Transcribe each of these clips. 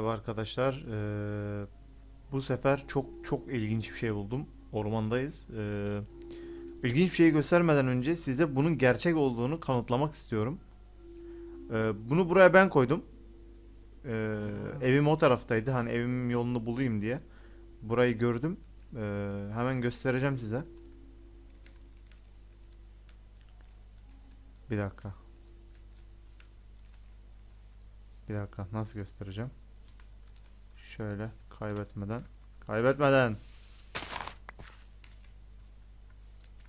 Merhaba arkadaşlar. Ee, bu sefer çok çok ilginç bir şey buldum. Ormandayız. Ee, ilginç bir şeyi göstermeden önce size bunun gerçek olduğunu kanıtlamak istiyorum. Ee, bunu buraya ben koydum. Ee, evim o taraftaydı. Hani evimin yolunu bulayım diye. Burayı gördüm. Ee, hemen göstereceğim size. Bir dakika. Bir dakika nasıl göstereceğim? Şöyle kaybetmeden. Kaybetmeden.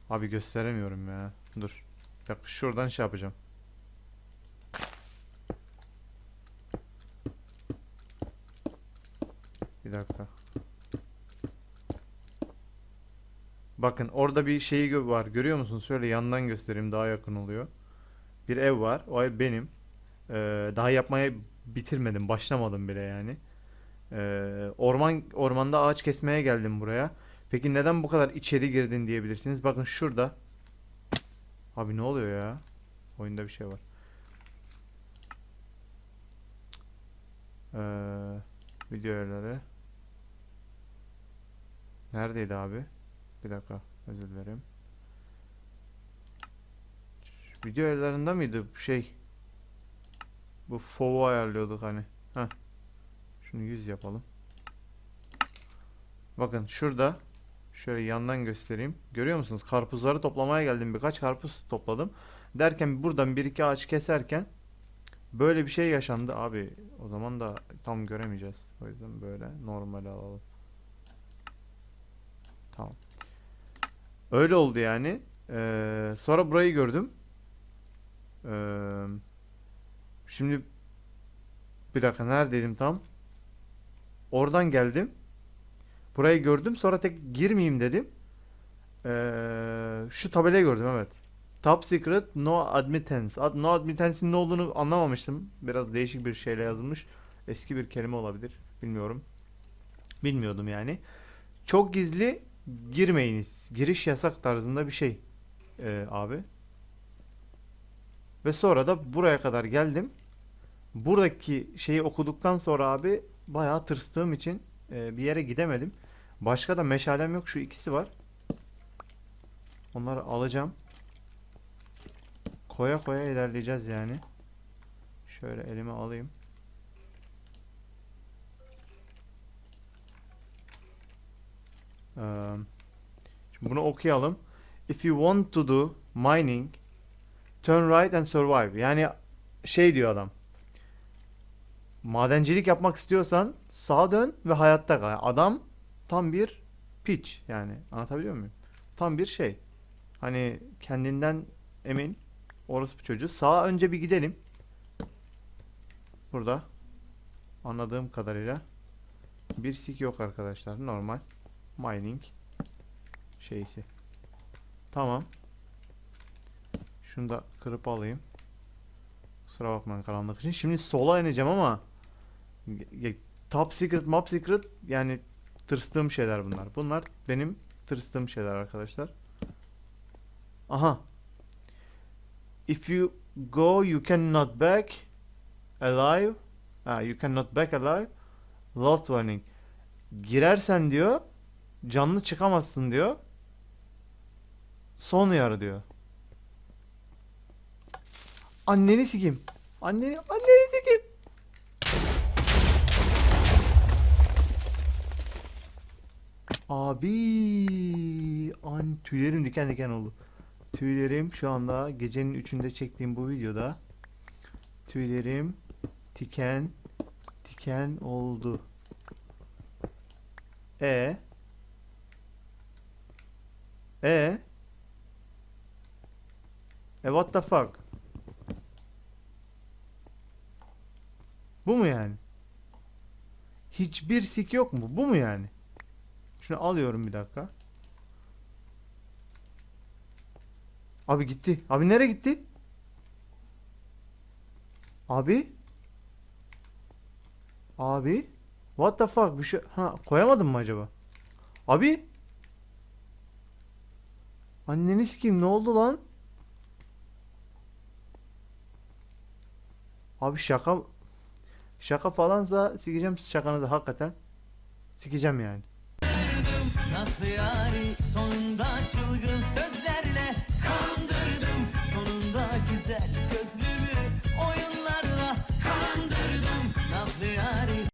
Abi gösteremiyorum ya. Dur. Dakika şuradan şey yapacağım. Bir dakika. Bakın orada bir şeyi var. Görüyor musunuz? Şöyle yandan göstereyim daha yakın oluyor. Bir ev var. O ev benim. Ee, daha yapmaya bitirmedim. Başlamadım bile yani. Ee, orman ormanda ağaç kesmeye geldim buraya. Peki neden bu kadar içeri girdin diyebilirsiniz. Bakın şurada. Abi ne oluyor ya? Oyunda bir şey var. Ee, video ayarları. Neredeydi abi? Bir dakika. Özür dilerim. Video ayarlarında mıydı şey? Bu FOV'u ayarlıyorduk hani. Heh. Şunu 100 yapalım. Bakın şurada şöyle yandan göstereyim. Görüyor musunuz? Karpuzları toplamaya geldim. Birkaç karpuz topladım. Derken buradan bir iki ağaç keserken böyle bir şey yaşandı abi. O zaman da tam göremeyeceğiz. O yüzden böyle normal alalım. Tamam. Öyle oldu yani. Ee, sonra burayı gördüm. Ee, şimdi bir dakika neredeydim tam? Oradan geldim. Burayı gördüm. Sonra tek girmeyeyim dedim. Ee, şu tabelayı gördüm evet. Top secret no admittance. Ad- no admittance'in ne olduğunu anlamamıştım. Biraz değişik bir şeyle yazılmış. Eski bir kelime olabilir. Bilmiyorum. Bilmiyordum yani. Çok gizli girmeyiniz. Giriş yasak tarzında bir şey. Ee, abi. Ve sonra da buraya kadar geldim. Buradaki şeyi okuduktan sonra abi bayağı tırstığım için e, bir yere gidemedim. Başka da meşalem yok. Şu ikisi var. Onları alacağım. Koya koya ilerleyeceğiz yani. Şöyle elime alayım. Şimdi bunu okuyalım. If you want to do mining, turn right and survive. Yani şey diyor adam. Madencilik yapmak istiyorsan sağa dön ve hayatta kal. Adam tam bir piç yani. Anlatabiliyor muyum? Tam bir şey. Hani kendinden emin orospu çocuğu. Sağa önce bir gidelim. Burada anladığım kadarıyla bir sik yok arkadaşlar. Normal mining şeysi. Tamam. Şunu da kırıp alayım. Kusura bakmayın karanlık için. Şimdi sola ineceğim ama top secret, map secret yani tırstığım şeyler bunlar. Bunlar benim tırstığım şeyler arkadaşlar. Aha. If you go you cannot back alive. Ha, you cannot back alive. Lost warning. Girersen diyor canlı çıkamazsın diyor. Son uyarı diyor. Anneni sikeyim. Anneni, anneni sikeyim. Abi, an tüylerim diken diken oldu. Tüylerim şu anda gecenin üçünde çektiğim bu videoda tüylerim diken diken oldu. E E E what the fuck? Bu mu yani? Hiçbir sik yok mu? Bu mu yani? Şunu alıyorum bir dakika. Abi gitti. Abi nereye gitti? Abi? Abi? What the fuck? Bir şey... Ha koyamadım mı acaba? Abi? Anneni sikeyim ne oldu lan? Abi şaka Şaka falansa sikeceğim şakanızı hakikaten. Sikeceğim yani. Nasıl yani sonunda çılgın sözler